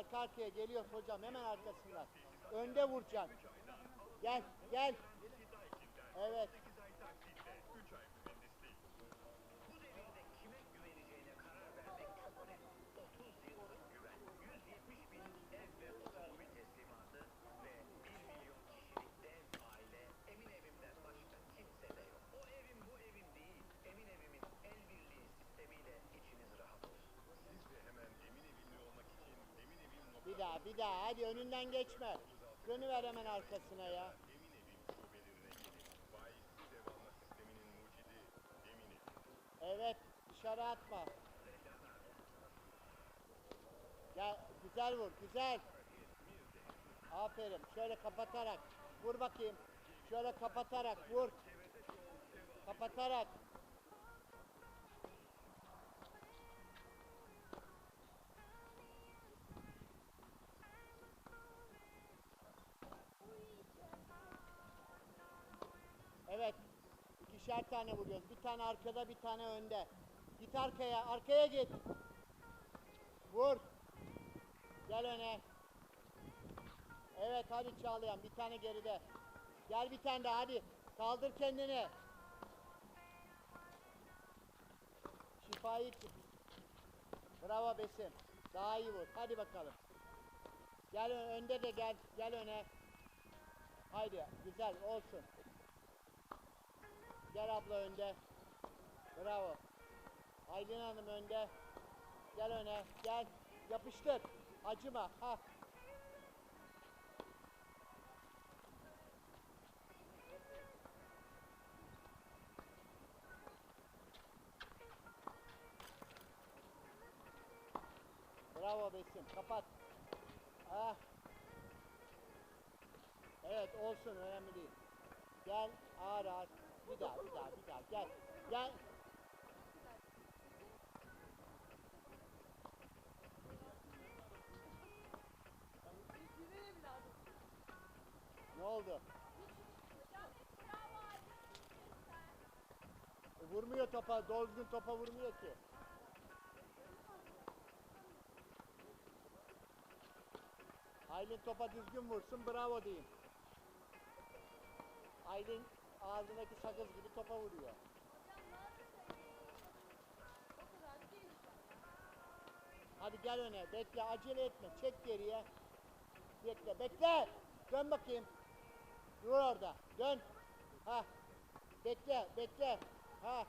arka arkaya geliyoruz hocam hemen arkasından. Önde vuracaksın. Gel gel. Evet. Bir bir daha hadi önünden geçme. Dönüver hemen arkasına ya. Evet dışarı atma. Gel güzel vur güzel. Aferin şöyle kapatarak vur bakayım. Şöyle kapatarak vur. Kapatarak. İkişer tane vuruyoruz. Bir tane arkada, bir tane önde. Git arkaya, arkaya git. Vur. Gel öne. Evet hadi Çağlayan bir tane geride. Gel bir tane daha hadi. Kaldır kendini. Şifayı. Bravo Besim. Daha iyi vur. Hadi bakalım. Gel önde de gel. Gel öne. Haydi güzel olsun. Gel abla önde. Bravo. Aylin Hanım önde. Gel öne. Gel. Yapıştır. Acıma. Ha. Bravo Besim. Kapat. Ah. Evet olsun önemli değil. Gel ağır ağır. Bir daha bir daha bir daha gel. Gel. Ne oldu? E, vurmuyor topa, düzgün topa vurmuyor ki. Aylin topa düzgün vursun, bravo diyeyim. Aylin ağzındaki sakız gibi topa vuruyor. Hadi gel öne, bekle, acele etme, çek geriye. Bekle, bekle. Dön bakayım. Dur orada, dön. Ha. Bekle, bekle. Ha.